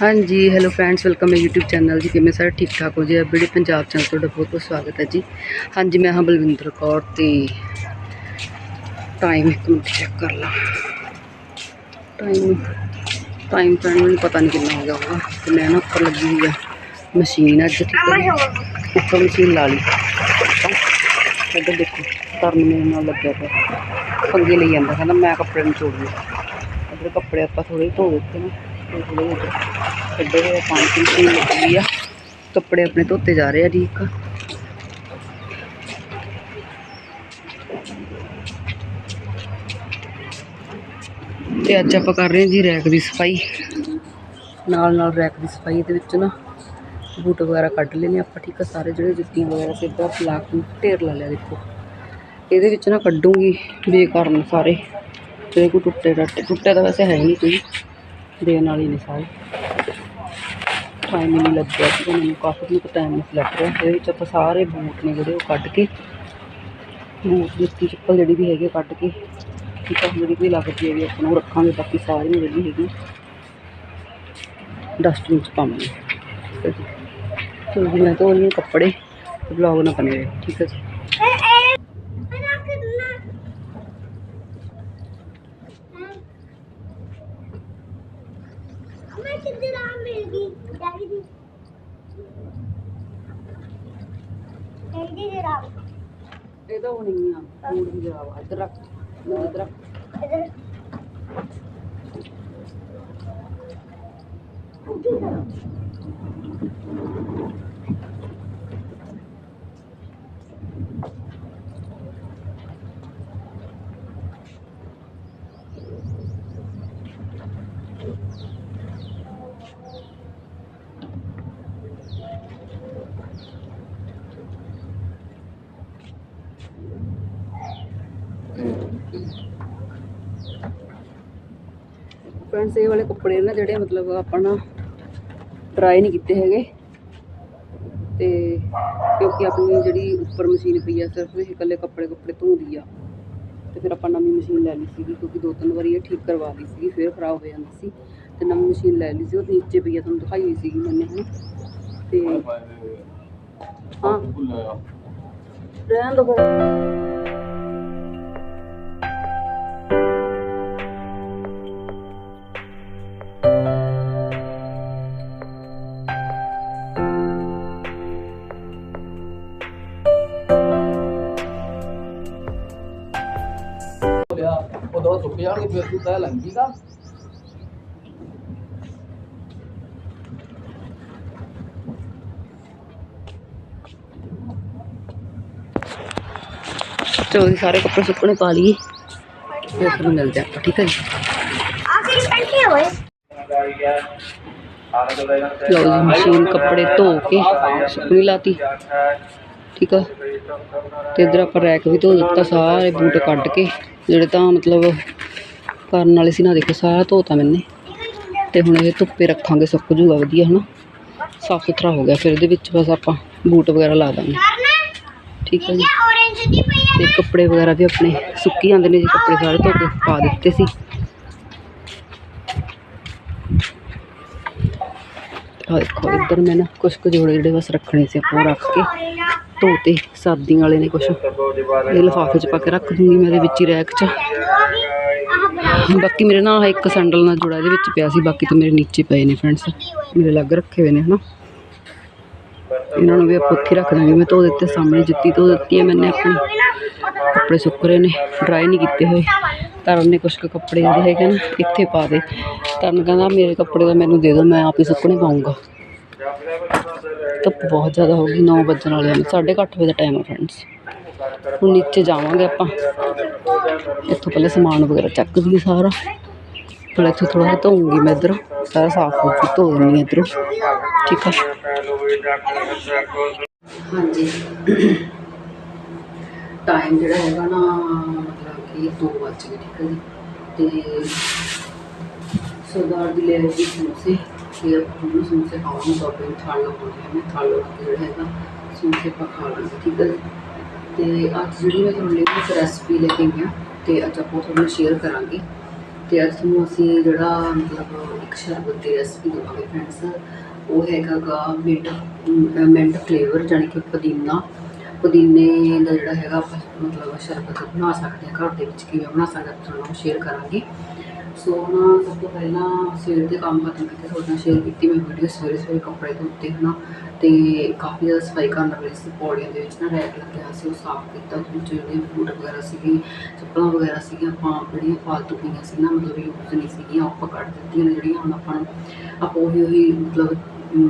ਹਾਂਜੀ hello friends welcome ਹੈ YouTube channel ਜੀ। ਕਿਵੇਂ ਸਾਰੇ ਠੀਕ ਠਾਕ ਹੋ ਜੀ? ਬੜੇ ਪੰਜਾਬ ਚੈਨਲ ਤੁਹਾਡਾ ਬਹੁਤ ਬਹੁਤ ਸਵਾਗਤ ਹੈ ਜੀ। ਹਾਂਜੀ, ਮੈਂ ਹਾਂ ਬਲਵਿੰਦਰ ਕੌਰ ਤੇ ਟਾਈਮ ਇੱਕ ਮਿੰਟ ਚੈੱਕ ਕਰ ਲਾਂ। ਟਾਈਮ ਟਾਈਮ ਤਾਂ ਮੈਨੂੰ ਪਤਾ ਨਹੀਂ ਕਿੰਨਾ ਹੋ ਗਿਆ ਹੋਊਗਾ ਤੇ ਮੈਂ ਨਾ ਉੱਪਰ ਲੱਗੀ ਹੋਈ ਆ ਮਸ਼ੀਨ ਅੱਜ ਠੀਕ ਹੈ ਉੱਪਰ ਮਸ਼ੀਨ ਲਾ ਲਈ। ਇੱਧਰ ਦੇਖੋ ਕਰਨ ਮੇਰੇ ਨਾਲ ਲੱਗਿਆ ਪਿਆ। ਪੰਗੇ ਲਈ ਜਾਂਦਾ, ਕਹਿੰਦਾ ਮੈਂ ਕੱਪੜੇ ਨੂੰ ਚੋੜ ਲਿਆ। ਇੱਧਰ ਕੱਪੜੇ ਆਪਾਂ ਥੋੜੇ ਧੋ ਦਿੱਤੇ ਨਾ। ਕੱਢੇ ਹੋਏ ਪਾਣੀ ਦੀ ਮਸ਼ੀਨ ਲੱਗੀ ਆ ਕੱਪੜੇ ਆਪਣੇ ਧੋਤੇ ਜਾ ਰਹੇ ਆ ਜੀ ਇੱਕ ਤੇ ਅੱਜ ਆਪਾਂ ਕਰ ਰਹੇ ਹਾਂ ਜੀ ਰੈਕ ਦੀ ਸਫ਼ਾਈ। ਨਾਲ ਨਾਲ ਰੈਕ ਦੀ ਸਫ਼ਾਈ ਦੇ ਵਿੱਚ ਨਾ ਬੂਟ ਵਗੈਰਾ ਕੱਢ ਲਏ ਨੇ ਆਪਾਂ, ਠੀਕ ਆ? ਸਾਰੇ ਜਿਹੜੇ ਜੁੱਤੀਆਂ ਵਗੈਰਾ ਸਿੱਧਾ ਫਲਾਕ ਨੂੰ ਢੇਰ ਲਾ ਲਿਆ ਦੇਖੋ। ਇਹਦੇ ਵਿੱਚ ਨਾ ਕੱਢੂੰਗੀ ਬੇਕਾਰਨ ਸਾਰੇ। ਤੇ ਕੋਈ ਟੁੱਟੇ ਟੱਟੇ ਟੁੱਟੇ ਤਾਂ ਵੈਸੇ ਹੈ ਨਹੀਂ ਕੋਈ। ਦੇਣ ਵਾਲੀ ਨੇ ਸਾਰੇ। ਟਾਈਮ ਨਹੀਂ ਲੱਗਿਆ ਸੀ ਮੈਨੂੰ ਕਾਫੀ ਦਿਨ ਟਾਈਮ ਨਹੀਂ ਲੱਗ ਰਿਹਾ ਇਹਦੇ ਵਿੱਚ ਆਪਾਂ ਸਾਰੇ ਬੂਟ ਨੇ ਜਿਹੜੇ ਉਹ ਕੱਢ ਕੇ ਬੂਟ ਜੁੱਤੀ ਚੱਪਲ ਜਿਹੜੀ ਵੀ ਹੈਗੀ ਆ ਕੱਢ ਕੇ, ਠੀਕ ਆ, ਜਿਹੜੀ ਵੀ ਲੱਗਦੀ ਹੈਗੀ ਆਪਾਂ ਨੂੰ ਰੱਖਾਂਗੇ, ਬਾਕੀ ਸਾਰੀਆਂ ਜਿਹੜੀ ਹੈਗੀ ਡਸਟਬਿਨ ਚ ਪਾਵਾਂਗੇ। ਠੀਕ ਹੈ ਜੀ। ਚਲੋ ਜੀ, ਮੈਂ ਧੋ ਕੱਪੜੇ ਬਲੌਗ ਨਾ ਬਣੇ ਠੀਕ ਹੈ ਜੀ ਮੈਂ ਕਿੱਥੇ ਦਾ ਮਿਲ ਗਈ ਡੈਡੀ ਦੀ ਡੈਡੀ ਦੀ ਰਾਮ ਇਹ ਤਾਂ ਹੋਣੀ ਆ ਫੂਡ ਵੀ ਜਰਾ ਇੱਧਰ ਰੱਖ ਮੈਨੂੰ ਇੱਧਰ ਰੱਖ ਇਧਰ ਫਰੈਂਡਸ ਇਹ ਵਾਲੇ ਕੱਪੜੇ ਨਾ ਜਿਹੜੇ ਮਤਲਬ ਆਪਾਂ ਨਾ ਟਰਾਈ ਨਹੀਂ ਕੀਤੇ ਹੈਗੇ। ਤੇ ਕਿਉਂਕਿ ਆਪਣੀ ਜਿਹੜੀ ਉੱਪਰ ਮਸ਼ੀਨ ਪਈ ਆ ਸਿਰਫ ਇਹ ਇਕੱਲੇ ਕੱਪੜੇ ਕੱਪੜੇ ਧੋਂਦੀ ਆ। ਤੇ ਫਿਰ ਆਪਾਂ ਨਵੀਂ ਮਸ਼ੀਨ ਲੈ ਲਈ ਸੀਗੀ ਕਿਉਂਕਿ ਦੋ ਤਿੰਨ ਵਾਰੀ ਇਹ ਠੀਕ ਕਰਵਾ ਲਈ ਸੀਗੀ ਫਿਰ ਖਰਾਬ ਹੋ ਜਾਂਦੀ ਸੀ। ਤੇ ਨਵੀਂ ਮਸ਼ੀਨ ਲੈ ਲਈ ਸੀ ਉਹ ਨੀਚੇ ਪਈ ਆ ਤੁਹਾਨੂੰ ਦਿਖਾਈ ਹੋਈ ਸੀਗੀ ਮੈਨੇ ਤੇ ਹਾਂ। ਰਹਿਣ ਦੋ ਲੰਘ ਜੀਗਾ ਚਲੋ ਜੀ ਸਾਰੇ ਕੱਪੜੇ ਸੁੱਕਣੇ ਪਾ ਲਈਏ। ਫਿਰ ਤੁਹਾਨੂੰ ਮਿਲਦੇ ਆਪਾਂ ਠੀਕ ਹੈ ਜੀ? ਆਖਰੀ ਪੈਂਟੀ ਹੋਏ ਲਓ ਜੀ ਮਸ਼ੀਨ ਕੱਪੜੇ ਧੋ ਕੇ ਸੁੱਕਣੀ ਲਾਤੀ। ਠੀਕ ਆ? ਤੇ ਇਧਰ ਆਪਾਂ ਰੈਕ ਵੀ ਧੋ ਦਿੱਤਾ ਸਾਰੇ ਬੂਟ ਕੱਢ ਕੇ ਜਿਹੜੇ ਤਾਂ ਮਤਲਬ ਕਰਨ ਵਾਲੇ ਸੀ ਨਾ, ਦੇਖੋ ਸਾਰਾ ਧੋਤਾ ਮੈਨੇ। ਤੇ ਹੁਣ ਇਹ ਧੁੱਪੇ ਰੱਖਾਂਗੇ, ਸੁੱਕ ਜੂਗਾ ਵਧੀਆ, ਹਨਾ। ਸਾਫ਼ ਸੁਥਰਾ ਹੋ ਗਿਆ, ਫਿਰ ਇਹਦੇ ਵਿੱਚ ਬਸ ਆਪਾਂ ਬੂਟ ਵਗੈਰਾ ਲਾ ਦਾਂਗੇ। ਠੀਕ ਹੈ ਜੀ। orange ਤੇ ਕੱਪੜੇ ਵਗੈਰਾ ਵੀ ਆਪਣੇ ਸੁੱਕੀ ਜਾਂਦੇ ਨੇ ਜੀ, ਕੱਪੜੇ ਸਾਰੇ ਧੋ ਕੇ ਪਾ ਦਿੱਤੇ ਸੀ। ਦੇਖੋ, ਇੱਧਰ ਮੈਂ ਨਾ ਕੁਛ ਕੁ ਜੋੜੇ ਜਿਹੜੇ ਬਸ ਰੱਖਣੇ ਸੀ, ਆਪਾਂ ਉਹ ਰੱਖ ਕੇ ਧੋਤੇ, ਸਰਦੀਆਂ ਵਾਲੇ ਨੇ ਕੁਛ। ਇਹ ਲਿਫਾਫੇ 'ਚ ਪਾ ਕੇ ਰੱਖ ਦੂੰਗੀ ਮੈਂ, ਇਹਦੇ ਵਿੱਚ ਹੀ ਰੈਕ 'ਚ। ਬਾਕੀ ਮੇਰੇ ਨਾਲ ਇੱਕ ਸੈਂਡਲ ਨਾਲ ਜੋੜਾ ਇਹਦੇ ਵਿੱਚ ਪਿਆ ਸੀ, ਬਾਕੀ ਤਾਂ ਮੇਰੇ ਨੀਚੇ ਪਏ ਨੇ ਫਰੈਂਡਸ ਮੇਰੇ ਲੱਗ ਰੱਖੇ ਹੋਏ ਨੇ, ਹਨਾ? ਇਹਨਾਂ ਨੂੰ ਵੀ ਆਪਾਂ ਉੱਥੇ ਰੱਖ ਦਾਂਗੇ ਮੈਂ ਧੋ ਦਿੱਤੇ, ਸਾਹਮਣੇ ਜੁੱਤੀ ਧੋ ਦਿੱਤੀ ਹੈ ਮੈਨੇ ਆਪਣੀ। ਕੱਪੜੇ ਸੁੱਕ ਰਹੇ ਨੇ ਡਰਾਈ ਨਹੀਂ ਕੀਤੇ ਹੋਏ। ਤਰਨ ਨੇ ਕੁਛ ਕੁ ਕੱਪੜੇ ਜਿਹੜੇ ਹੈਗੇ ਨਾ, ਇੱਥੇ ਪਾ ਦੇ। ਤਰਨ ਕਹਿੰਦਾ, ਮੇਰੇ ਕੱਪੜੇ ਤਾਂ ਮੈਨੂੰ ਦੇ ਦਿਓ, ਮੈਂ ਆਪ ਹੀ ਸੁੱਕਣੇ ਪਾਉਂਗਾ ਧੁੱਪ ਬਹੁਤ ਜ਼ਿਆਦਾ ਹੋ ਗਈ 9 ਵੱਜਣ ਵਾਲੇ ਹਨ। 8:30 ਵਜੇ ਦਾ ਟਾਈਮ ਹੈ ਫਰੈਂਡਸ ਹੁਣ ਨੀਚੇ ਜਾਵਾਂਗੇ ਆਪਾਂ। ਇੱਥੋਂ ਪਹਿਲੇ ਸਮਾਨ ਵਗੈਰਾ ਚੱਕ ਦਈਏ ਸਾਰਾ। ਫਿਰ ਇੱਥੋਂ ਥੋੜ੍ਹਾ ਜਿਹਾ ਮੈਂ ਇੱਧਰ। ਸਾਰਾ ਸਾਫ਼ ਹੋ ਕੇ ਧੋ ਦਿੰਦੀ ਹਾਂ ਇੱਧਰੋਂ। ਠੀਕ ਆ? ਹਾਂਜੀ। ਟਾਈਮ ਜਿਹੜਾ ਹੈਗਾ ਨਾ, ਮਤਲਬ ਕਿ 2 ਵੱਜ ਗਏ, ਠੀਕ ਹੈ ਜੀ। ਤੇ ਸਰਦਾਰ ਦੀ ਲੈ ਲਈ ਸਮੋਸੇ। ਤੇ ਆਪਾਂ ਨੂੰ ਸਮੋਸੇ ਖਾਵਾਂਗੇ ਤਾਂ ਆਪਣੇ ਥਾਲ ਲਗਾਉਣੇ ਨੇ ਥਾਲ ਲਗਾ ਕੇ ਜਿਹੜਾ ਹੈਗਾ, ਸਮੋਸੇ ਆਪਾਂ ਲਾਂਗੇ, ਠੀਕ ਹੈ ਜੀ। ਤੇ ਅੱਜ ਜਿਹੜੀ ਮੈਂ ਤੁਹਾਨੂੰ ਲਈ ਇੱਕ ਰੈਸਪੀ ਲੈ ਕੇ ਆਈ ਹਾਂ ਤੇ ਅੱਜ ਆਪਾਂ ਤੁਹਾਨੂੰ ਸ਼ੇਅਰ ਕਰਾਂਗੇ। ਤੇ ਅੱਜ ਤੁਹਾਨੂੰ ਅਸੀਂ ਜਿਹੜਾ ਮਤਲਬ ਇੱਕ ਸ਼ਰਬਤ ਦੀ ਰੈਸਪੀ ਦੇਵਾਂਗੇ ਫਰੈਂਡਸ ਉਹ ਹੈਗਾ ਗਾ ਮਿੰਟ ਮਿੰਟ ਫਲੇਵਰ ਜਾਣੀ ਕਿ ਪੁਦੀਨਾ। ਪੁਦੀਨੇ ਦਾ ਜਿਹੜਾ ਹੈਗਾ ਆਪਾਂ ਮਤਲਬ ਸ਼ਰਬਤ ਬਣਾ ਸਕਦੇ ਹਾਂ ਘਰ ਦੇ ਵਿੱਚ ਕਿਵੇਂ ਬਣਾ ਸਕਦੇ ਹਾਂ, ਤੁਹਾਨੂੰ ਸ਼ੇਅਰ ਕਰਾਂਗੇ। ਸੋ ਹੁਣ ਸਭ ਤੋਂ ਪਹਿਲਾਂ ਸਵੇਰ ਦੇ ਕੰਮ ਖਤਮ ਕੀਤੇ ਤੁਹਾਡੇ ਨਾਲ ਸ਼ੇਅਰ ਕੀਤੀ ਮੈਂ ਵੀਡੀਓ ਸਵੇਰੇ ਸਵੇਰੇ ਕੱਪੜੇ ਧੋਤੇ, ਹਨਾ? ਤੇ ਕਾਫੀ ਜ਼ਿਆਦਾ ਸਫ਼ਾਈ ਕਰਨ ਲੱਗ ਸੀ, ਪੌੜੀਆਂ ਦੇ ਵਿੱਚ ਨਾ ਰੈਕ ਲੱਗਿਆ ਸੀ, ਉਹ ਸਾਫ਼ ਕੀਤਾ, ਉਹਦੇ ਵਿੱਚ ਜਿਹੜੇ ਬੂਟ ਵਗੈਰਾ ਸੀਗੇ, ਚੱਪਲਾਂ ਵਗੈਰਾ ਸੀਗੀਆਂ, ਆਪਾਂ ਜਿਹੜੀਆਂ ਫਾਲਤੂ ਪਈਆਂ ਸੀ ਨਾ, ਮਤਲਬ ਯੂਜ਼ ਨਹੀਂ ਸੀਗੀਆਂ, ਆਪਾਂ ਕੱਢ ਦਿੱਤੀਆਂ ਨੇ ਜਿਹੜੀਆਂ, ਹੁਣ ਆਪਾਂ ਨੂੰ, ਆਪਾਂ ਉਹੀ ਉਹੀ ਮਤਲਬ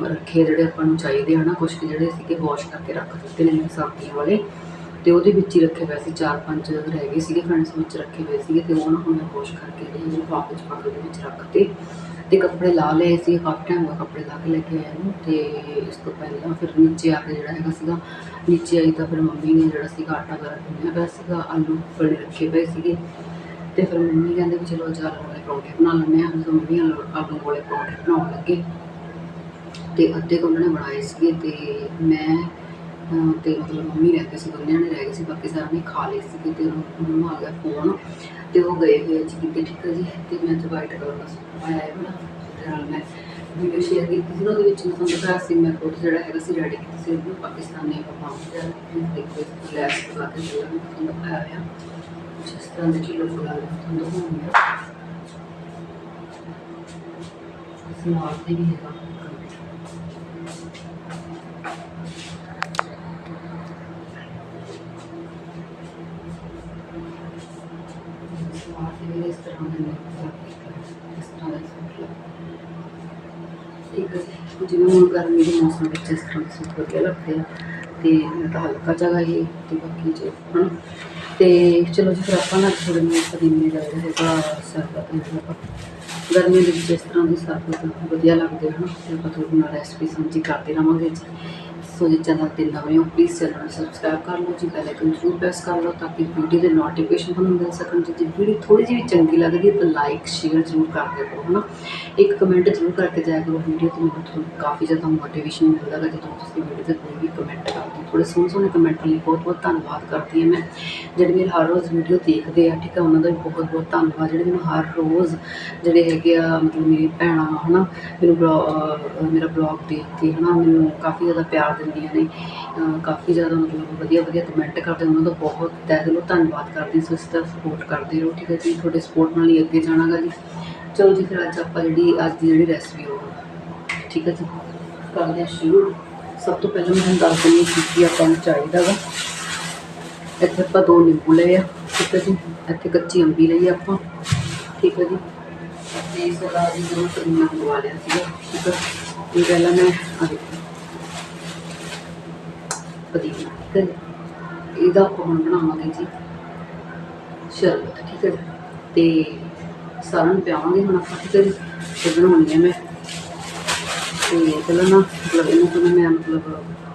ਰੱਖੇ ਜਿਹੜੇ ਆਪਾਂ ਨੂੰ ਚਾਹੀਦੇ ਹਨਾ? ਕੁਝ ਜਿਹੜੇ ਸੀਗੇ ਵਾਸ਼ ਕਰਕੇ ਰੱਖ ਦਿੱਤੇ ਨੇ ਸਰਦੀਆਂ ਵਾਲੇ। ਤੇ ਉਹਦੇ ਵਿੱਚ ਹੀ ਰੱਖੇ ਪਏ ਸੀ, ਚਾਰ ਪੰਜ ਰਹਿ ਗਏ ਸੀਗੇ ਫਰੈਂਡਸ ਵਿੱਚ ਰੱਖੇ ਹੋਏ ਸੀਗੇ ਤੇ ਉਹ ਨਾ ਹੁਣ ਮੈਂ ਵਾਸ਼ ਕਰਕੇ ਜਿਹੜੇ ਲਿਫਾਫੇ ਚ ਪਾ ਕੇ ਉਹਦੇ ਵਿੱਚ ਰੱਖਤੇ ਤੇ ਕੱਪੜੇ ਲਾ ਲਏ ਸੀ ਕਾਫੀ ਟਾਈਮ ਹੋ ਕੱਪੜੇ ਲਾ ਕੇ ਲੈ ਕੇ ਆਇਆ ਨੂੰ ਤੇ ਇਸ ਤੋਂ ਪਹਿਲਾਂ ਫਿਰ ਨੀਚੇ ਆ ਕੇ ਜਿਹੜਾ ਹੈਗਾ ਸੀਗਾ, ਨੀਚੇ ਆਈ ਤਾਂ ਫਿਰ ਮੰਮੀ ਨੇ ਜਿਹੜਾ ਸੀਗਾ ਆਟਾ ਵਗੈਰਾ ਗੁੰਨਿਆ ਪਿਆ ਸੀਗਾ, ਆਲੂ ਬੜੇ ਰੱਖੇ ਪਏ ਸੀਗੇ ਤੇ ਫਿਰ ਮੰਮੀ ਕਹਿੰਦੇ ਵੀ ਚਲੋ ਅੱਜ ਆਲੂ ਵਾਲੇ ਪਰੌਂਠੇ ਬਣਾ ਲੈਂਦੇ ਹਾਂ ਜਦੋਂ ਮੰਮੀ ਆਲੂ ਆਲੂ ਵਾਲੇ ਪਰੌਂਠੇ ਬਣਾਉਣ ਲੱਗੇ ਤੇ ਅੱਧੇ ਕੁ ਉਹਨਾਂ ਨੇ ਬਣਾਏ ਸੀਗੇ ਤੇ ਮੈਂ ਤੇ ਮਤਲਬ ਮੰਮੀ ਰਹਿ ਗਏ ਸੀ, ਦੋਨਿਆਂ ਨੇ ਰਹਿ ਗਏ ਸੀ, ਬਾਕੀ ਸਾਰਿਆਂ ਨੇ ਖਾ ਲਈ ਸੀਗੇ ਤੇ ਉਹਨਾਂ ਆ ਗਿਆ ਫੋਨ ਤੇ ਉਹ ਗਏ ਹੋਏ ਸੀ ਕਿਤੇ, ਠੀਕ ਹੈ ਜੀ? ਤੇ ਮੈਂ ਅੱਜ ਵਾਈਟ ਕਲਰ ਦਾ ਸੂਟ ਪਾਇਆ ਹੈ ਬਣਾ ਨਾਲ ਮੈਂ ਵੀਡੀਓ ਸ਼ੇਅਰ ਕੀਤੀ ਸੀ ਨਾ, ਉਹਦੇ ਵਿੱਚ ਮੈਂ ਤੁਹਾਨੂੰ ਦਿਖਾਇਆ ਸੀ, ਮੈਂ ਖੁਦ ਜਿਹੜਾ ਹੈਗਾ ਸੀ ਰੈਡੀ ਕੀਤਾ ਸੀ ਉਹ ਪਾਕਿਸਤਾਨੀ ਪਪਾਉਂ ਜਿਹੜਾ ਦੇਖੋ ਲੈਸ ਲਗਾ ਕੇ ਜਿਹੜਾ ਮੈਂ ਤੁਹਾਨੂੰ ਦਿਖਾਇਆ ਹੋਇਆ। ਜਿਸ ਤਰ੍ਹਾਂ ਦੇ ਕਿਲੋ ਫੁਲਾ ਤੁਹਾਨੂੰ ਦਿਖਾਉਂਗੀ ਸਮਾਰ ਤੇ ਵੀ ਹੈਗਾ ਸਮਾਰ ਤੇ ਵੀ ਇਸ ਤਰ੍ਹਾਂ ਦੇ ਇਸ ਤਰ੍ਹਾਂ ਦਾ ਠੀਕ ਹੈ ਜਿਵੇਂ ਹੁਣ ਗਰਮੀ ਦੇ ਮੌਸਮ ਵਿੱਚ ਇਸ ਤਰ੍ਹਾਂ ਦੇ ਸੂਟ ਵਧੀਆ ਲੱਗਦੇ ਆ ਤੇ ਮੇਰਾ ਤਾਂ ਹਲਕਾ ਜਗ੍ਹਾ ਹੀ ਤੇ ਬਾਕੀ ਜੋ, ਹਨ। ਤੇ ਚਲੋ ਜੀ, ਫਿਰ ਆਪਾਂ ਨਾ ਥੋੜੇ ਨੂੰ ਪਦੀਨੇ ਦਾ ਹੈਗਾ ਸਰਬਤ ਜਿਹੜਾ ਆਪਾਂ ਗਰਮੀ ਦੇ ਵਿੱਚ ਇਸ ਤਰ੍ਹਾਂ ਦੇ ਸਰਬਤ ਵਧੀਆ ਲੱਗਦੇ ਹਨ। ਤੇ ਆਪਾਂ ਤੁਹਾਡੇ ਨਾਲ ਰੈਸਪੀ ਸਾਂਝੀ ਕਰਦੇ ਰਵਾਂਗੇ ਜੀ। ਸੋ ਜੇ ਚੈਨਲ ਤੇ ਨਵੇਂ ਹੋ ਪਲੀਜ਼ ਚੈਨਲ ਨੂੰ ਸਬਸਕ੍ਰਾਈਬ ਕਰ ਲਓ, ਜੀ ਬੈਲ ਆਈਕਨ ਜ਼ਰੂਰ ਪ੍ਰੈਸ ਕਰ ਲਓ ਤਾਂ ਕਿ ਵੀਡੀਓ ਦੇ ਨੋਟੀਫਿਕੇਸ਼ਨ ਤੁਹਾਨੂੰ ਮਿਲ ਸਕਣ। ਜੀ ਜੇ ਵੀਡੀਓ ਥੋੜੀ ਜਿਹੀ ਵੀ ਚੰਗੀ ਲੱਗਦੀ ਹੈ ਤਾਂ ਲਾਈਕ ਸ਼ੇਅਰ ਜ਼ਰੂਰ ਕਰਦੇ ਰਹੋ ਹਨਾ? ਇੱਕ ਕਮੈਂਟ ਜ਼ਰੂਰ ਕਰਕੇ ਜਾਇਆ ਕਰੋ ਵੀਡੀਓ ਤੇ ਮੈਨੂੰ ਤੁਹਾਨੂੰ ਕਾਫੀ ਜ਼ਿਆਦਾ ਮੋਟੀਵੇਸ਼ਨ ਮਿਲਦਾ ਹੈ ਜਦੋਂ ਤੁਸੀਂ ਵੀਡੀਓ ਤੇ ਕੋਈ ਵੀ ਕਮੈਂਟ ਕਰਦੇ ਹੋ। ਥੋੜੇ ਸੋਹਣੇ ਸੋਹਣੇ ਕਮੈਂਟ ਲਈ ਬਹੁਤ ਬਹੁਤ ਧੰਨਵਾਦ ਕਰਦੀ ਹਾਂ ਮੈਂ। ਜਿਹੜੇ ਮੇਰੇ ਹਰ ਰੋਜ਼ ਵੀਡੀਓ ਦੇਖਦੇ ਆ, ਠੀਕ ਆ, ਉਹਨਾਂ ਦਾ ਵੀ ਬਹੁਤ ਬਹੁਤ ਧੰਨਵਾਦ। ਜਿਹੜੇ ਮੈਨੂੰ ਹਰ ਰੋਜ਼ ਜਿਹੜੇ ਹੈਗੇ ਆ, ਮਤਲਬ ਮੇਰੀ ਭੈਣਾਂ, ਹਨਾ, ਮੈਨੂੰ ਬਲੌ- ਮੇਰਾ ਬਲੌਗ ਦੇਖ ਕੇ ਹਨਾ, ਮੈਨੂੰ ਕਾਫੀ ਜ਼ਿਆਦਾ ਪਿਆਰ ਦਿੰਦੀਆਂ ਨੇ। ਕਾਫੀ ਜ਼ਿਆਦਾ ਮਤਲਬ ਵਧੀਆ ਵਧੀਆ ਕਮੈਂਟ ਕਰਦੇ ਉਹਨਾਂ ਦਾ ਬਹੁਤ ਤਹਿ ਦਿਲੋਂ ਧੰਨਵਾਦ ਕਰਦੇ ਹਾਂ। ਸੋ ਇਸ ਤਰ੍ਹਾਂ ਸਪੋਰਟ ਕਰਦੇ ਰਹੋ, ਠੀਕ ਹੈ ਜੀ। ਤੁਹਾਡੇ ਸਪੋਰਟ ਨਾਲ ਹੀ ਅੱਗੇ ਜਾਣਾਗਾ ਜੀ। ਚਲੋ ਜੀ, ਫਿਰ ਅੱਜ ਆਪਾਂ ਜਿਹੜੀ ਅੱਜ ਦੀ ਜਿਹੜੀ ਰੈਸਪੀ ਉਹ, ਠੀਕ ਹੈ ਜੀ, ਕਰਦੇ ਹਾਂ ਸ਼ੁਰੂ। ਸਭ ਤੋਂ ਪਹਿਲਾਂ ਮੈਂ ਤੁਹਾਨੂੰ ਦੱਸ ਦਿੰਦੀ ਹਾਂ ਕੀ ਆਪਾਂ ਨੂੰ ਚਾਹੀਦਾ ਵਾ ਇੱਥੇ ਆਪਾਂ ਦੋ ਨਿੰਬੂ ਲਏ ਆ, ਠੀਕ ਹੈ ਜੀ। ਇੱਥੇ ਕੱਚੀ ਅੰਬੀ ਲਈ ਆਪਾਂ, ਠੀਕ ਹੈ ਜੀ। ਤੇ ਇਸ ਤੋਂ ਬਾਅਦ ਜੀ ਮੰਗਵਾ ਲਿਆ ਸੀਗਾ, ਠੀਕ ਹੈ। ਇਹ ਪਹਿਲਾਂ ਮੈਂ ਆ ਦੇਖੋ। ਪੁਦੀਨਾ ਠੀਕ ਹੈ ਜੀ। ਇਹਦਾ ਆਪਾਂ ਹੁਣ ਬਣਾਵਾਂਗੇ ਜੀ ਸ਼ਰਬਤ, ਠੀਕ ਹੈ ਜੀ। ਤੇ ਸਾਰਿਆਂ ਨੂੰ ਪਿਆਵਾਂਗੇ ਹੁਣ ਆਪਾਂ, ਠੀਕ ਹੈ ਤੇ ਬਣਾਉਣੀ ਹੈ ਮੈਂ। ਤੇ ਪਹਿਲਾਂ ਨਾ ਮਤਲਬ ਇਹਨੂੰ ਪਹਿਲਾਂ ਮੈਂ ਮਤਲਬ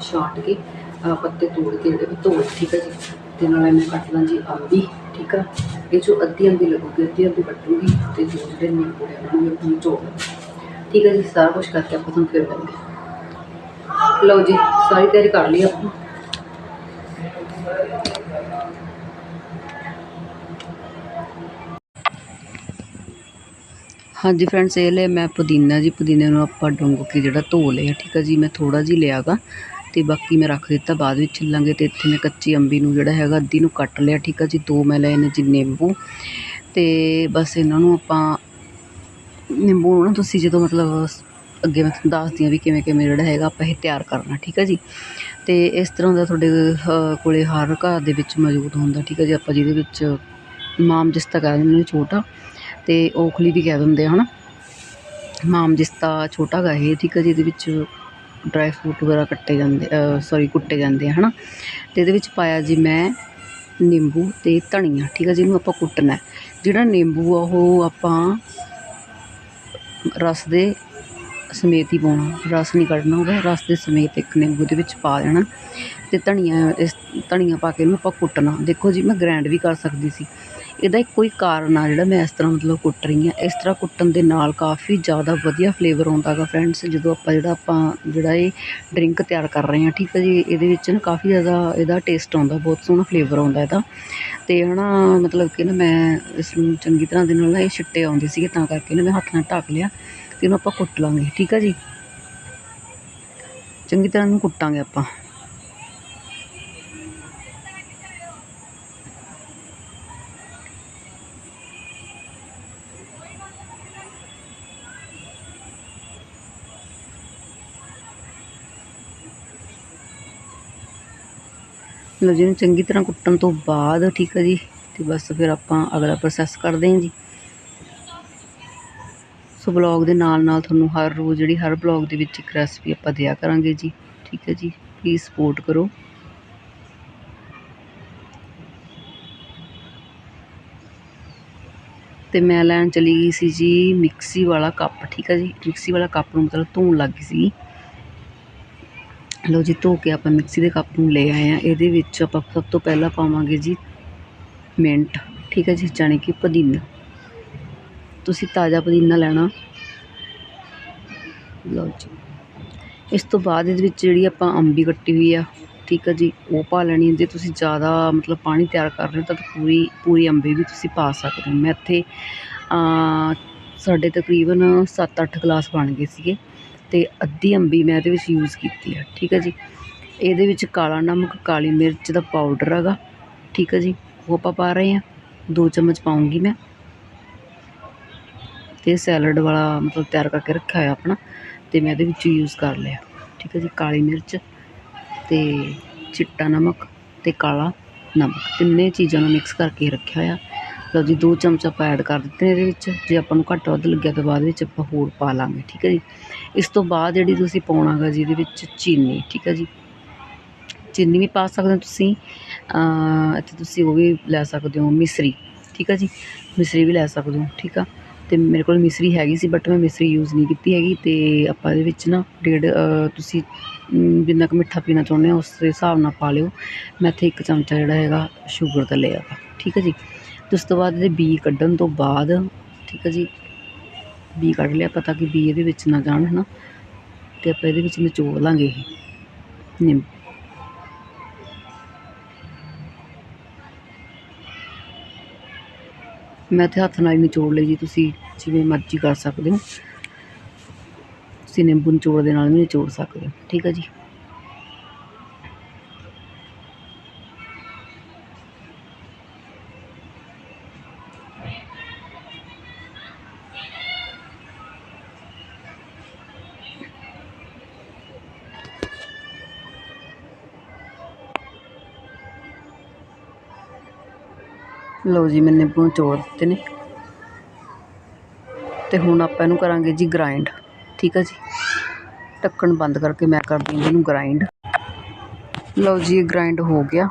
ਛਾਂਟ ਕੇ ਪੱਤੇ ਤੋੜ ਕੇ ਇਹਦੇ ਵਿੱਚ ਧੋ ਠੀਕ ਹੈ ਜੀ। ਤੇ ਨਾਲੇ ਮੈਂ ਕੱਟ ਲਾਂ ਜੀ ਅੰਬੀ ਠੀਕ ਆ। ਇਹ ਚੋਂ ਅੱਧੀ ਅੰਬੀ ਲੱਗੂਗੀ, ਅੱਧੀ ਅੰਬੀ ਕੱਟੂਗੀ ਤੇ ਜੋ ਜਿਹੜੇ ਨਿੰਬੂ ਨੇ ਉਹਨਾਂ ਨੂੰ ਆਪਾਂ ਨਿਚੋੜ ਠੀਕ ਹੈ ਜੀ, ਸਾਰਾ ਕੁਝ ਕਰਕੇ ਆਪਾਂ ਤੁਹਾਨੂੰ ਫਿਰ ਮਿਲਦੇ ਲਓ ਜੀ, ਸਾਰੀ ਤਿਆਰੀ ਕਰ ਲਈ ਆਪਾਂ। ਹਾਂਜੀ ਫਰੈਂਡਸ ਇਹ ਲੈ ਮੈਂ ਪੁਦੀਨਾ ਜੀ ਪੁਦੀਨੇ ਨੂੰ ਆਪਾਂ ਡੁੰਗ ਕੇ ਜਿਹੜਾ ਧੋ ਲਿਆ ਠੀਕ ਆ ਜੀ? ਮੈਂ ਥੋੜਾ ਜਿਹਾ ਲਿਆਗਾ ਤੇ ਬਾਕੀ ਮੈਂ ਰੱਖ ਦਿੱਤਾ ਬਾਅਦ ਵਿੱਚ ਛਿੱਲਾਂਗੇ ਤੇ ਇੱਥੇ ਮੈਂ ਕੱਚੀ ਅੰਬੀ ਨੂੰ ਜਿਹੜਾ ਹੈਗਾ ਅੱਧੀ ਨੂੰ ਕੱਟ ਲਿਆ ਠੀਕ ਆ ਜੀ? ਦੋ ਮੈਂ ਲਏ ਨੇ ਜੀ ਨਿੰਬੂ ਤੇ ਬਸ ਇਹਨਾਂ ਨੂੰ ਆਪਾਂ ਨਿੰਬੂ ਨੂੰ ਨਾ ਤੁਸੀਂ ਜਦੋਂ ਮਤਲਬ ਅੱਗੇ ਮੈਂ ਤੁਹਾਨੂੰ ਦੱਸਦੀ ਹਾਂ ਵੀ ਕਿਵੇਂ ਕਿਵੇਂ ਜਿਹੜਾ ਹੈਗਾ ਆਪਾਂ ਇਹ ਤਿਆਰ ਕਰਨਾ ਠੀਕ ਹੈ ਜੀ? ਤੇ ਇਸ ਤਰ੍ਹਾਂ ਦਾ ਤੁਹਾਡੇ ਅਹ, ਕੋਲੇ ਹਰ ਘਰ ਦੇ ਵਿੱਚ ਮੌਜੂਦ ਹੁੰਦਾ ਠੀਕ ਹੈ ਜੀ? ਆਪਾਂ ਜਿਹਦੇ ਵਿੱਚ ਮਾਮ ਜਿਸਤਾ ਕਹਿ ਦਿੰਦੇ ਨੇ ਛੋਟਾ ਤੇ ਔਖਲੀ ਵੀ ਕਹਿ ਦਿੰਦੇ ਆ, ਹਨਾ? ਮਾਮ ਜਿਸਤਾ ਛੋਟਾ ਗਾ ਇਹ, ਠੀਕ ਹੈ ਜੀ, ਇਹਦੇ ਵਿੱਚ ਡਰਾਈ ਫਰੂਟ ਵਗੈਰਾ ਕੱਟੇ ਜਾਂਦੇ ਸੌਰੀ ਕੁੱਟੇ ਜਾਂਦੇ ਆ, ਹਨਾ? ਤੇ ਇਹਦੇ ਵਿੱਚ ਪਾਇਆ ਜੀ ਮੈਂ ਨਿੰਬੂ ਤੇ ਧਨੀਆ, ਠੀਕ ਹੈ ਜਿਹਨੂੰ ਆਪਾਂ ਕੁੱਟਣਾ ਜਿਹੜਾ ਨਿੰਬੂ ਆ, ਉਹ ਆਪਾਂ ਰਸ ਦੇ ਸਮੇਤ ਹੀ ਪਾਉਣਾ, ਰਸ ਨਹੀਂ ਕੱਢਣਾ ਉਹਦਾ, ਰਸ ਦੇ ਸਮੇਤ ਇੱਕ ਨਿੰਬੂ ਦੇ ਵਿੱਚ ਪਾ ਦੇਣਾ। ਤੇ ਧਨੀਆ, ਇਸ ਧਨੀਆ ਪਾ ਕੇ ਇਹਨੂੰ ਆਪਾਂ ਕੁੱਟਣਾ। ਦੇਖੋ ਜੀ, ਮੈਂ ਗ੍ਰਾਈਂਡ ਵੀ ਕਰ ਸਕਦੀ ਸੀ। ਇਹਦਾ ਇੱਕੋ ਹੀ ਕਾਰਨ ਆ ਜਿਹੜਾ ਮੈਂ ਇਸ ਤਰ੍ਹਾਂ ਮਤਲਬ ਕੁੱਟ ਰਹੀ ਹਾਂ। ਇਸ ਤਰ੍ਹਾਂ ਕੁੱਟਣ ਦੇ ਨਾਲ ਕਾਫੀ ਜ਼ਿਆਦਾ ਵਧੀਆ ਫਲੇਵਰ ਆਉਂਦਾ ਗਾ ਫਰੈਂਡਸ ਜਦੋਂ ਆਪਾਂ ਜਿਹੜਾ ਆਪਾਂ ਜਿਹੜਾ ਇਹ ਡਰਿੰਕ ਤਿਆਰ ਕਰ ਰਹੇ ਹਾਂ, ਠੀਕ ਹੈ ਜੀ? ਇਹਦੇ ਵਿੱਚ ਨਾ ਕਾਫੀ ਜ਼ਿਆਦਾ ਇਹਦਾ ਟੇਸਟ ਆਉਂਦਾ, ਬਹੁਤ ਸੋਹਣਾ ਫਲੇਵਰ ਆਉਂਦਾ ਇਹਦਾ। ਅਤੇ ਹੈ ਨਾ ਮਤਲਬ ਕਿ ਨਾ ਮੈਂ ਇਸ ਨੂੰ ਚੰਗੀ ਤਰ੍ਹਾਂ ਦੇ ਨਾਲ ਨਾ ਇਹ ਛਿੱਟੇ ਆਉਂਦੇ ਸੀਗੇ, ਤਾਂ ਕਰਕੇ ਨਾ ਮੈਂ ਹੱਥ ਨਾਲ ਢੱਕ ਲਿਆ ਅਤੇ ਇਹਨੂੰ ਆਪਾਂ ਕੁੱਟ ਲਾਂਗੇ, ਠੀਕ ਹੈ ਜੀ? ਚੰਗੀ ਤਰ੍ਹਾਂ ਇਹਨੂੰ ਕੁੱਟਾਂਗੇ ਆਪਾਂ। ਲਓ ਜੀ ਇਹਨੂੰ ਚੰਗੀ ਤਰ੍ਹਾਂ ਕੁੱਟਣ ਤੋਂ ਬਾਅਦ, ਠੀਕ ਹੈ ਜੀ? ਤੇ ਬਸ ਫਿਰ ਆਪਾਂ ਅਗਲਾ ਪ੍ਰੋਸੈਸ ਕਰਦੇ ਹਾਂ ਜੀ। ਸੋ ਬਲੌਗ ਦੇ ਨਾਲ ਨਾਲ ਤੁਹਾਨੂੰ ਹਰ ਰੋਜ਼ ਜਿਹੜੀ ਹਰ ਬਲੌਗ ਦੇ ਵਿੱਚ ਇੱਕ ਰੈਸਪੀ ਆਪਾਂ ਦਿਆ ਕਰਾਂਗੇ ਜੀ, ਠੀਕ ਹੈ ਜੀ? ਪਲੀਜ਼ ਸਪੋਰਟ ਕਰੋ। ਤੇ ਮੈਂ ਲੈਣ ਚਲੀ ਗਈ ਸੀ ਜੀ ਮਿਕਸੀ ਵਾਲਾ ਕੱਪ, ਠੀਕ ਹੈ ਜੀ? ਮਿਕਸੀ ਵਾਲਾ ਕੱਪ ਨੂੰ ਮਤਲਬ ਧੋਣ ਲੱਗ ਗਈ ਸੀ। ਲਓ ਜੀ, ਧੋ ਕੇ ਆਪਾਂ ਮਿਕਸੀ ਦੇ ਕੱਪ ਨੂੰ ਲੈ ਆਏ ਆ ਇਹਦੇ ਵਿੱਚ ਆਪਾਂ ਸਭ ਤੋਂ ਪਹਿਲਾਂ ਪਾਵਾਂਗੇ ਜੀ ਮਿੰਟ, ਠੀਕ ਹੈ ਜੀ, ਜਾਣੀ ਕਿ ਪੁਦੀਨਾ। ਤੁਸੀਂ ਤਾਜ਼ਾ ਪੁਦੀਨਾ ਲੈਣਾ। ਲਓ ਜੀ। ਇਸ ਤੋਂ ਬਾਅਦ ਇਹਦੇ ਵਿੱਚ ਜਿਹੜੀ ਆਪਾਂ ਅੰਬੀ ਕੱਟੀ ਹੋਈ ਆ, ਠੀਕ ਹੈ ਜੀ, ਉਹ ਪਾ ਲੈਣੀ ਜੇ ਤੁਸੀਂ ਜ਼ਿਆਦਾ ਮਤਲਬ ਪਾਣੀ ਤਿਆਰ ਕਰ ਰਹੇ ਹੋ, ਤਾਂ ਪੂਰੀ ਪੂਰੀ ਅੰਬੀ ਵੀ ਤੁਸੀਂ ਪਾ ਸਕਦੇ ਹੋ। ਮੈਂ ਇੱਥੇ ਸਾਡੇ ਤਕਰੀਬਨ 7-8 ਗਲਾਸ ਬਣ ਗਏ ਸੀਗੇ। ਅਤੇ ਅੱਧੀ ਅੰਬੀ ਮੈਂ ਇਹਦੇ ਵਿੱਚ ਯੂਜ਼ ਕੀਤੀ ਆ, ਠੀਕ ਹੈ ਜੀ। ਇਹਦੇ ਵਿੱਚ ਕਾਲਾ ਨਮਕ, ਕਾਲੀ ਮਿਰਚ ਦਾ ਪਾਊਡਰ ਹੈਗਾ, ਠੀਕ ਹੈ ਜੀ। ਉਹ ਆਪਾਂ ਪਾ ਰਹੇ ਹਾਂ ਦੋ ਚਮਚ ਪਾਉਂਗੀ ਮੈਂ। ਅਤੇ ਸੈਲਡ ਵਾਲਾ ਮਤਲਬ ਤਿਆਰ ਕਰਕੇ ਰੱਖਿਆ ਹੋਇਆ ਆਪਣਾ ਅਤੇ ਮੈਂ ਇਹਦੇ ਵਿੱਚ ਯੂਜ਼ ਕਰ ਲਿਆ, ਠੀਕ ਹੈ ਜੀ। ਕਾਲੀ ਮਿਰਚ ਅਤੇ ਚਿੱਟਾ ਨਮਕ ਅਤੇ ਕਾਲਾ ਨਮਕ, ਤਿੰਨੇ ਚੀਜ਼ਾਂ ਨੂੰ ਮਿਕਸ ਕਰਕੇ ਰੱਖਿਆ ਹੋਇਆ। ਤਾਂ ਜੀ ਦੋ ਚਮਚ ਆਪਾਂ ਐਡ ਕਰ ਦਿੱਤੇ ਨੇ ਇਹਦੇ ਵਿੱਚ। ਜੇ ਆਪਾਂ ਨੂੰ ਘੱਟ ਵੱਧ ਲੱਗਿਆ ਤਾਂ ਬਾਅਦ ਵਿੱਚ ਆਪਾਂ ਹੋਰ ਪਾ ਲਾਂਗੇ, ਠੀਕ ਹੈ ਜੀ। ਇਸ ਤੋਂ ਬਾਅਦ ਜਿਹੜੀ ਤੁਸੀਂ ਪਾਉਣਾ ਗਾ ਜੀ ਇਹਦੇ ਵਿੱਚ ਚੀਨੀ, ਠੀਕ ਹੈ ਜੀ। ਚੀਨੀ ਵੀ ਪਾ ਸਕਦੇ ਹੋ ਤੁਸੀਂ। ਇੱਥੇ ਤੁਸੀਂ ਉਹ ਵੀ ਲੈ ਸਕਦੇ ਹੋ, ਮਿਸਰੀ, ਠੀਕ ਹੈ ਜੀ। ਮਿਸਰੀ ਵੀ ਲੈ ਸਕਦੇ ਹੋ, ਠੀਕ ਆ। ਅਤੇ ਮੇਰੇ ਕੋਲ ਮਿਸਰੀ ਹੈਗੀ ਸੀ, ਬਟ ਮੈਂ ਮਿਸਰੀ ਯੂਜ਼ ਨਹੀਂ ਕੀਤੀ ਹੈਗੀ। ਅਤੇ ਆਪਾਂ ਇਹਦੇ ਵਿੱਚ ਨਾ ਡੇਢ ਤੁਸੀਂ ਜਿੰਨਾ ਕੁ ਮਿੱਠਾ ਪੀਣਾ ਚਾਹੁੰਦੇ ਹੋ, ਉਸ ਦੇ ਹਿਸਾਬ ਨਾਲ ਪਾ ਲਿਓ। ਮੈਂ ਇੱਥੇ ਇੱਕ ਚਮਚਾ ਜਿਹੜਾ ਹੈਗਾ ਸ਼ੂਗਰ ਦਾ ਲਿਆ ਤਾ ਠੀਕ ਹੈ ਜੀ। ਅਤੇ ਉਸ ਤੋਂ ਬਾਅਦ ਇਹਦੇ ਬੀ ਕੱਢਣ ਤੋਂ ਬਾਅਦ, ਠੀਕ ਹੈ ਜੀ, ਬੀ ਕੱਢ ਲਿਆ ਪਤਾ ਕਿ ਬੀ ਇਹਦੇ ਵਿੱਚ ਨਾ ਜਾਣ ਹੈ ਨਾ ਅਤੇ ਆਪਾਂ ਇਹਦੇ ਵਿੱਚ ਨਿਚੋੜ ਲਾਂਗੇ ਇਹ, ਨਿੰਮ। ਮੈਂ ਇੱਥੇ ਹੱਥ ਨਾਲ ਹੀ ਨਿਚੋੜ ਲਈ ਜੀ, ਤੁਸੀਂ ਜਿਵੇਂ ਮਰਜ਼ੀ ਕਰ ਸਕਦੇ ਹੋ। ਤੁਸੀਂ ਨਿੰਬੂ ਨਿਚੋੜ ਦੇ ਨਾਲ ਵੀ ਨਿਚੋੜ ਸਕਦੇ ਹੋ, ਠੀਕ ਹੈ ਜੀ? ਲਓ ਜੀ ਮੈਂ ਨਿੰਬੂ ਨਿਚੋੜ ਦਿੱਤੇ ਨੇ। ਅਤੇ ਹੁਣ ਆਪਾਂ ਇਹਨੂੰ ਕਰਾਂਗੇ ਜੀ ਗਰਾਇੰਡ ਠੀਕ ਹੈ ਜੀ? ਢੱਕਣ ਬੰਦ ਕਰਕੇ ਮੈਂ ਕਰਦੀ ਹਾਂ ਇਹਨੂੰ ਗਰਾਇੰਡ ਲਓ ਜੀ, ਇਹ ਗਰਾਇੰਡ ਹੋ ਗਿਆ।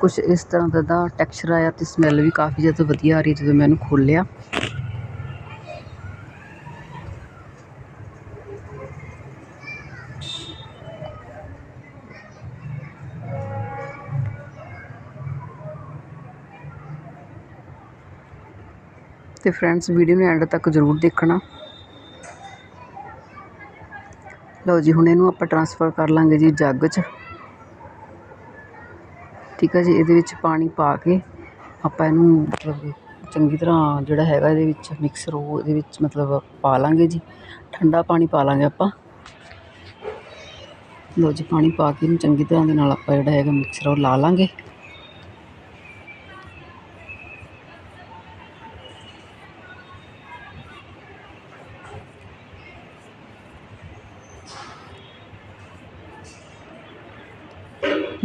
ਕੁਛ ਇਸ ਤਰ੍ਹਾਂ ਦਾ ਦਾ ਟੈਕਸਚਰ ਆਇਆ ਅਤੇ ਸਮੈਲ ਵੀ ਕਾਫੀ ਜ਼ਿਆਦਾ ਵਧੀਆ ਆ ਰਹੀ ਜਦੋਂ ਮੈਂ ਇਹਨੂੰ ਖੋਲ੍ਹਿਆ। ਅਤੇ ਫਰੈਂਡਸ ਵੀਡੀਓ ਨੂੰ ਐਂਡ ਤੱਕ ਜ਼ਰੂਰ ਦੇਖਣਾ। ਲਓ ਜੀ, ਹੁਣ ਇਹਨੂੰ ਆਪਾਂ ਟਰਾਂਸਫਰ ਕਰ ਲਾਂਗੇ ਜੀ ਜੱਗ 'ਚ। ਠੀਕ ਹੈ ਜੀ, ਇਹਦੇ ਵਿੱਚ ਪਾਣੀ ਪਾ ਕੇ ਆਪਾਂ ਇਹਨੂੰ ਮਤਲਬ ਚੰਗੀ ਤਰ੍ਹਾਂ ਜਿਹੜਾ ਹੈਗਾ ਇਹਦੇ ਵਿੱਚ ਮਿਕਸਰ ਉਹ ਇਹਦੇ ਵਿੱਚ ਮਤਲਬ ਪਾ ਲਾਂਗੇ ਜੀ। ਠੰਡਾ ਪਾਣੀ ਪਾ ਲਾਂਗੇ ਆਪਾਂ। ਲਓ ਜੀ, ਪਾਣੀ ਪਾ ਕੇ ਇਹਨੂੰ ਚੰਗੀ ਤਰ੍ਹਾਂ ਦੇ ਨਾਲ ਆਪਾਂ ਜਿਹੜਾ ਹੈਗਾ ਮਿਕਸਰ ਉਹ ਲਾ ਲਾਂਗੇ।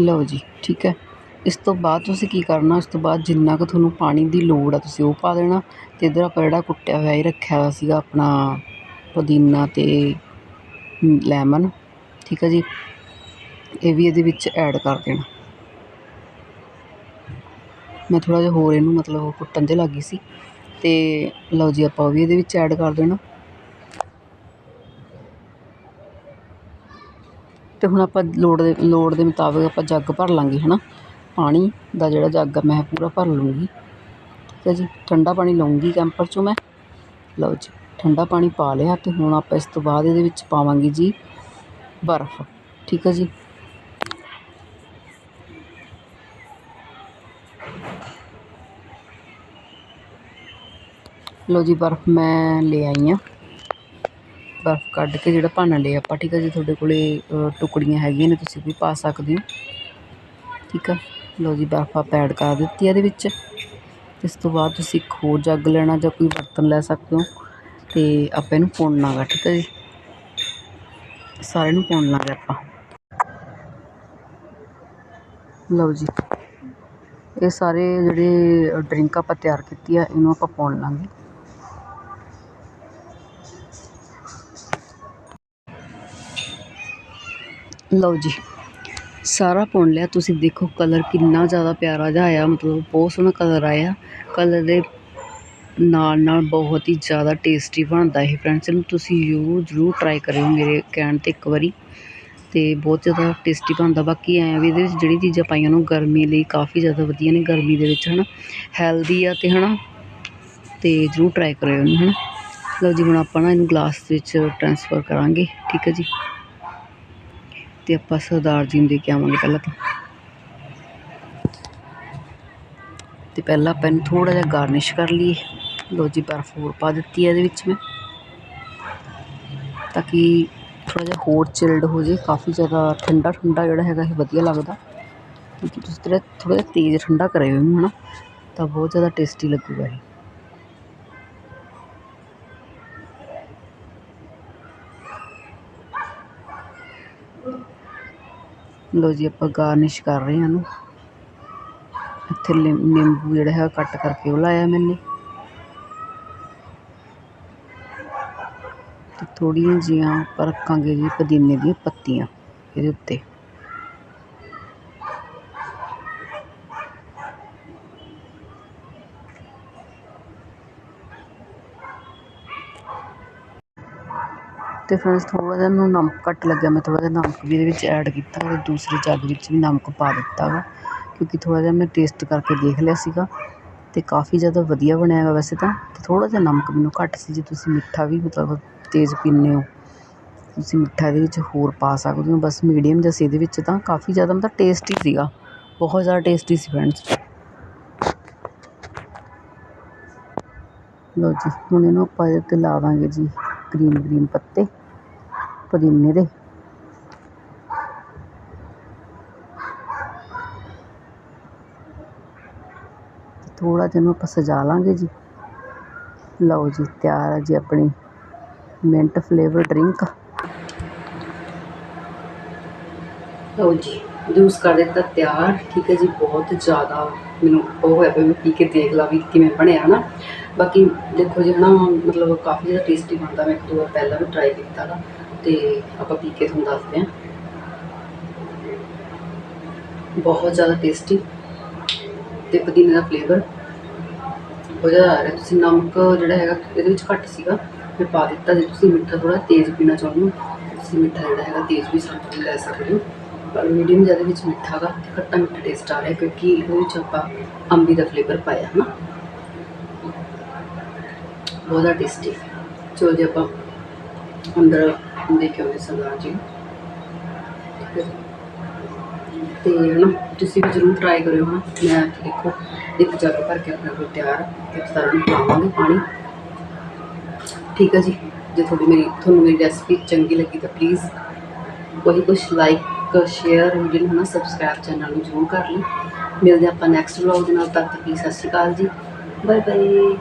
ਲਓ ਜੀ, ਠੀਕ ਹੈ। ਇਸ ਤੋਂ ਬਾਅਦ ਤੁਸੀਂ ਕੀ ਕਰਨਾ ਉਸ ਤੋਂ ਬਾਅਦ ਜਿੰਨਾ ਕੁ ਤੁਹਾਨੂੰ ਪਾਣੀ ਦੀ ਲੋੜ ਆ, ਤੁਸੀਂ ਉਹ ਪਾ ਦੇਣਾ ਅਤੇ ਇੱਧਰ ਆਪਾਂ ਜਿਹੜਾ ਕੁੱਟਿਆ ਹੋਇਆ ਇਹ ਰੱਖਿਆ ਹੋਇਆ ਸੀਗਾ ਆਪਣਾ ਪੁਦੀਨਾ ਅਤੇ ਲੈਮਨ, ਠੀਕ ਹੈ ਜੀ। ਇਹ ਵੀ ਇਹਦੇ ਵਿੱਚ ਐਡ ਕਰ ਦੇਣਾ। ਮੈਂ ਥੋੜ੍ਹਾ ਜਿਹਾ ਹੋਰ ਇਹਨੂੰ ਮਤਲਬ ਕੁੱਟਣ 'ਤੇ ਲੱਗ ਗਈ ਸੀ ਅਤੇ ਲਓ ਜੀ, ਆਪਾਂ ਉਹ ਵੀ ਇਹਦੇ ਵਿੱਚ ਐਡ ਕਰ ਦੇਣਾ। ਅਤੇ ਹੁਣ ਆਪਾਂ ਲੋੜ ਦੇ ਲੋੜ ਦੇ ਮੁਤਾਬਿਕ ਆਪਾਂ ਜੱਗ ਭਰ ਲਾਂਗੇ ਹੈ ਨਾ ਪਾਣੀ ਦਾ ਜਿਹੜਾ ਜੱਗ ਆ, ਮੈਂ ਪੂਰਾ ਭਰ ਲੂੰਗੀ ਠੀਕ ਹੈ ਜੀ? ਠੰਡਾ ਪਾਣੀ ਲਊਂਗੀ ਕੈਂਪਰ 'ਚੋਂ ਮੈਂ। ਲਓ ਜੀ, ਠੰਡਾ ਪਾਣੀ ਪਾ ਲਿਆ ਤੇ ਹੁਣ ਆਪਾਂ ਇਸ ਤੋਂ ਬਾਅਦ ਇਹਦੇ ਵਿੱਚ ਪਾਵਾਂਗੇ ਜੀ ਬਰਫ਼। ਠੀਕ ਹੈ ਜੀ? ਲਓ ਜੀ, ਬਰਫ਼ ਮੈਂ ਲੈ ਆਈ ਹਾਂ ਬਰਫ਼ ਕੱਢ ਕੇ ਜਿਹੜਾ ਭਾਨਾ ਲਿਆ ਆਪਾਂ, ਠੀਕ ਆ ਜੀ? ਤੁਹਾਡੇ ਕੋਲੇ ਟੁਕੜੀਆਂ ਹੈਗੀਆਂ ਨੇ, ਤੁਸੀਂ ਵੀ ਪਾ ਸਕਦੇ ਹੋ। ਠੀਕ ਆ? ਲਓ ਜੀ, ਬਰਫ਼ ਆਪਾਂ ਐਡ ਕਰ ਦਿੱਤੀ ਇਹਦੇ ਵਿੱਚ। ਇਸ ਤੋਂ ਬਾਅਦ ਤੁਸੀਂ ਇੱਕ ਹੋਰ ਜੱਗ ਲੈਣਾ ਜਾਂ ਕੋਈ ਬਰਤਨ ਲੈ ਸਕਦੇ ਹੋ। ਤੇ ਆਪਾਂ ਇਹਨੂੰ ਪੁਣਨਾ ਗਾ, ਠੀਕ ਹੈ ਜੀ? ਸਾਰੇ ਨੂੰ ਪੁਣ ਲਾਂਗੇ ਆਪਾਂ। ਲਓ ਜੀ। ਇਹ ਸਾਰੇ ਜਿਹੜੇ ਡਰਿੰਕ ਆਪਾਂ ਤਿਆਰ ਕੀਤੀ ਆ, ਇਹਨੂੰ ਆਪਾਂ ਪਾਉਣ ਲਾਂਗੇ। ਲਓ ਜੀ, ਸਾਰਾ ਪੁਣ ਲਿਆ, ਤੁਸੀਂ ਦੇਖੋ ਕਲਰ ਕਿੰਨਾ ਜ਼ਿਆਦਾ ਪਿਆਰਾ ਜਿਹਾ ਆਇਆ, ਮਤਲਬ ਬਹੁਤ ਸੋਹਣਾ ਕਲਰ ਆਇਆ। ਕਲਰ ਦੇ ਨਾਲ ਨਾਲ ਬਹੁਤ ਹੀ ਜ਼ਿਆਦਾ ਟੇਸਟੀ ਬਣਦਾ ਇਹ ਫਰੈਂਡਸ ਇਹਨੂੰ ਤੁਸੀਂ ਜ਼ਰੂਰ ਜ਼ਰੂਰ ਟਰਾਈ ਕਰਿਓ ਮੇਰੇ ਕਹਿਣ 'ਤੇ ਇੱਕ ਵਾਰੀ। ਤੇ ਬਹੁਤ ਜ਼ਿਆਦਾ ਟੇਸਟੀ ਬਣਦਾ, ਬਾਕੀ ਐਂ ਵੀ ਇਹਦੇ ਵਿੱਚ ਜਿਹੜੀ ਚੀਜ਼ਾਂ ਪਾਈਆਂ ਨੂੰ ਗਰਮੀ ਲਈ ਕਾਫੀ ਜ਼ਿਆਦਾ ਵਧੀਆ ਨੇ ਗਰਮੀ ਦੇ ਵਿੱਚ, ਹਨਾ। ਹੈਲਦੀ ਆ ਤੇ, ਹਨਾ। ਤੇ ਜ਼ਰੂਰ ਟਰਾਈ ਕਰਿਓ ਇਹਨੂੰ, ਹਨਾ। ਲਓ ਜੀ, ਹੁਣ ਆਪਾਂ ਨਾ ਇਹਨੂੰ ਗਲਾਸ ਵਿੱਚ ਟ੍ਰਾਂਸਫਰ ਕਰਾਂਗੇ, ਠੀਕ ਹੈ ਜੀ। ਤੇ ਆਪਾਂ ਸਰਦਾਰ ਜੀ ਨੂੰ ਦੇ ਕੇ ਆਵਾਂਗੇ ਪਹਿਲਾਂ ਤਾਂ। ਤੇ ਪਹਿਲਾਂ ਆਪਾਂ ਇਹਨੂੰ ਥੋੜਾ ਜਿਹਾ ਗਾਰਨਿਸ਼ ਕਰ ਲਈਏ। ਲਓ ਜੀ, ਬਰਫ਼ ਹੋਰ ਪਾ ਦਿੱਤੀ ਹੈ ਇਹਦੇ ਵਿੱਚ ਮੈਂ। ਤਾਂ ਕਿ ਥੋੜਾ ਜਿਹਾ ਹੋਰ ਚਿਲਡ ਹੋ ਜੇ ਕਾਫੀ ਜ਼ਿਆਦਾ ਠੰਡਾ ਠੰਡਾ ਜਿਹੜਾ ਹੈਗਾ ਇਹ ਵਧੀਆ ਲੱਗਦਾ। ਕਿਉਂਕਿ ਤੁਸੀਂ ਥੋੜਾ ਥੋੜਾ ਜਿਹਾ ਤੇਜ਼ ਠੰਡਾ ਕਰਿਓ ਇਹਨੂੰ, ਹਨਾ। ਤਾਂ ਬਹੁਤ ਜ਼ਿਆਦਾ ਟੇਸਟੀ ਲੱਗੂਗਾ ਇਹ। ਲਓ ਜੀ, ਆਪਾਂ ਗਾਰਨਿਸ਼ ਕਰ ਰਹੇ ਹਾਂ ਨੂੰ ਇੱਥੇ ਲਿੰ- ਨਿੰਬੂ ਜਿਹੜਾ ਹੈ ਕੱਟ ਕਰਕੇ ਉਹ ਲਾਇਆ ਮੈਨੇ। ਤੇ ਥੋੜੀਆਂ ਜੀਆਂ ਆਪਾਂ ਰੱਖਾਂਗੇ ਜੀ ਪੁਦੀਨੇ ਦੀਆਂ ਪੱਤੀਆਂ ਇਹਦੇ ਉੱਤੇ। ਅਤੇ ਫਰੈਂਡਸ ਥੋੜ੍ਹਾ ਜਿਹਾ ਮੈਨੂੰ ਨਮਕ ਘੱਟ ਲੱਗਿਆ, ਮੈਂ ਥੋੜ੍ਹਾ ਜਿਹਾ ਨਮਕ ਵੀ ਇਹਦੇ ਵਿੱਚ ਐਡ ਕੀਤਾ ਅਤੇ ਦੂਸਰੇ ਜੱਗ ਵਿੱਚ ਵੀ ਨਮਕ ਪਾ ਦਿੱਤਾ ਗਾ ਕਿਉਂਕਿ ਥੋੜ੍ਹਾ ਜਿਹਾ ਮੈਂ ਟੇਸਟ ਕਰਕੇ ਦੇਖ ਲਿਆ ਸੀਗਾ ਅਤੇ ਕਾਫੀ ਜ਼ਿਆਦਾ ਵਧੀਆ ਬਣਿਆ ਹੈਗਾ ਵੈਸੇ ਤਾਂ, ਤੇ ਥੋੜਾ ਜਿਹਾ ਨਮਕ ਮੈਨੂੰ ਘੱਟ ਸੀ, ਜੇ ਤੁਸੀਂ ਮਿੱਠਾ ਵੀ ਮਤਲਬ ਤੇਜ਼ ਪੀਂਦੇ ਹੋ, ਤੁਸੀਂ ਮਿੱਠਾ ਇਹਦੇ ਵਿੱਚ ਹੋਰ ਪਾ ਸਕਦੇ ਹੋ, ਬਸ ਮੀਡੀਅਮ ਜਿਹਾ ਸੀ ਇਹਦੇ ਵਿੱਚ ਤਾਂ, ਕਾਫੀ ਜ਼ਿਆਦਾ ਮਤਲਬ ਟੇਸਟੀ ਸੀਗਾ, ਬਹੁਤ ਜ਼ਿਆਦਾ ਟੇਸਟੀ ਸੀ ਫਰੈਂਡਸ ਲਓ ਜੀ, ਹੁਣ ਇਹਨੂੰ ਆਪਾਂ ਇਹਦੇ 'ਤੇ ਲਾ ਦਾਂਗੇ ਜੀ। ਗ੍ਰੀਨ ਗ੍ਰੀਨ ਪੱਤੇ, ਪੁਦੀਨੇ ਦੇ। ਥੋੜਾ ਜਿਹਾ ਇਹਨੂੰ ਆਪਾਂ ਸਜਾ ਲਾਂਗੇ ਜੀ। ਲਓ ਜੀ, ਤਿਆਰ ਹੈ ਜੀ ਆਪਣੀ ਮਿੰਟ ਫਲੇਵਰ ਡਰਿੰਕ। ਲਓ ਜੀ, ਜੂਸ ਕਰ ਦਿੱਤਾ, ਤਿਆਰ। ਠੀਕ ਹੈ ਜੀ, ਬਹੁਤ ਜ਼ਿਆਦਾ ਮੈਨੂੰ ਉਹ ਹੋਇਆ ਪਿਆ, ਮੈਂ ਪੀ ਕੇ ਦੇਖ ਲਾ ਵੀ ਕਿਵੇਂ ਬਣਿਆ ਨਾ। ਬਾਕੀ ਦੇਖੋ ਜੀ ਹਨਾ ਮਤਲਬ ਕਾਫੀ ਜ਼ਿਆਦਾ ਟੇਸਟੀ ਬਣਦਾ, ਮੈਂ ਇੱਕ ਦੋ ਵਾਰ ਪਹਿਲਾਂ ਵੀ ਟਰਾਈ ਕੀਤਾ ਗਾ, ਤੇ ਆਪਾਂ ਪੀ ਕੇ ਤੁਹਾਨੂੰ ਦੱਸਦੇ ਹਾਂ ਬਹੁਤ ਜ਼ਿਆਦਾ ਟੇਸਟੀ ਤੇ ਪੁਦੀਨੇ ਦਾ ਫਲੇਵਰ ਬਹੁਤ ਜ਼ਿਆਦਾ ਆ ਰਿਹਾ। ਤੁਸੀਂ ਨਮਕ ਜਿਹੜਾ ਹੈਗਾ, ਇਹਦੇ ਵਿੱਚ ਘੱਟ ਸੀਗਾ ਮੈਂ ਪਾ ਦਿੱਤਾ। ਜੇ ਤੁਸੀਂ ਮਿੱਠਾ ਥੋੜਾ ਤੇਜ਼ ਪੀਣਾ ਚਾਹੁੰਦੇ ਹੋ, ਤੁਸੀਂ ਮਿੱਠਾ ਜਿਹੜਾ ਹੈਗਾ, ਤੇਜ਼ ਵੀ ਸਾਨੂੰ ਲੈ ਸਕਦੇ ਹੋ। ਪਰ ਮੀਡੀਅਮ ਜਿਹਦੇ ਵਿੱਚ ਮਿੱਠਾ ਗਾ, ਤੇ ਖੱਟਾ ਮਿੱਠਾ ਟੇਸਟ ਆ ਰਿਹਾ, ਕਿਉਂਕਿ ਇਹਦੇ ਵਿੱਚ ਆਪਾਂ ਅੰਬੀ ਦਾ ਫਲੇਵਰ ਪਾਇਆ ਹੈ ਨਾ ਜ਼ਿਆਦਾ ਟੇਸਟੀ ਚਲੋ ਜੀ ਆਪਾਂ ਅੰਦਰ ਦੇ ਕੇ ਆਉਂਦੇ ਸਰਦਾਰ ਜੀ ਨੂੰ। ਠੀਕ ਹੈ ਜੀ। ਤੇ ਹਨਾ ਤੁਸੀਂ ਵੀ ਜ਼ਰੂਰ ਟਰਾਈ ਕਰਿਓ ਹਨਾ ਮੈਂ ਇੱਥੇ ਦੇਖੋ ਇੱਕ ਜੱਗ ਭਰ ਕੇ ਆਪਣੇ ਕੋਲ ਤਿਆਰ ਆ ਤੇ ਸਾਰਿਆਂ ਨੂੰ ਪਿਲਾਵਾਂਗੇ ਪਾਣੀ ਠੀਕ ਹੈ ਜੀ ਜੇ ਤੁਹਾਡੀ ਮੇਰੀ ਤੁਹਾਨੂੰ ਮੇਰੀ ਰੈਸਪੀ ਚੰਗੀ ਲੱਗੀ ਤਾਂ ਪਲੀਜ਼ ਕੋਈ ਕੁਛ ਲਾਈਕ ਸ਼ੇਅਰ ਵੀਡੀਓ ਨੂੰ ਹਨਾ ਸਬਸਕ੍ਰਾਈਬ ਚੈਨਲ ਨੂੰ ਜ਼ਰੂਰ ਕਰ ਲਈ ਮਿਲਦੇ ਆਪਾਂ ਨੈਕਸਟ ਵਲੌਗ ਦੇ ਨਾਲ ਤਦ ਤੱਕ ਲਈ ਸਤਿ ਸ਼੍ਰੀ ਅਕਾਲ ਜੀ ਬਾਏ ਬਾਏ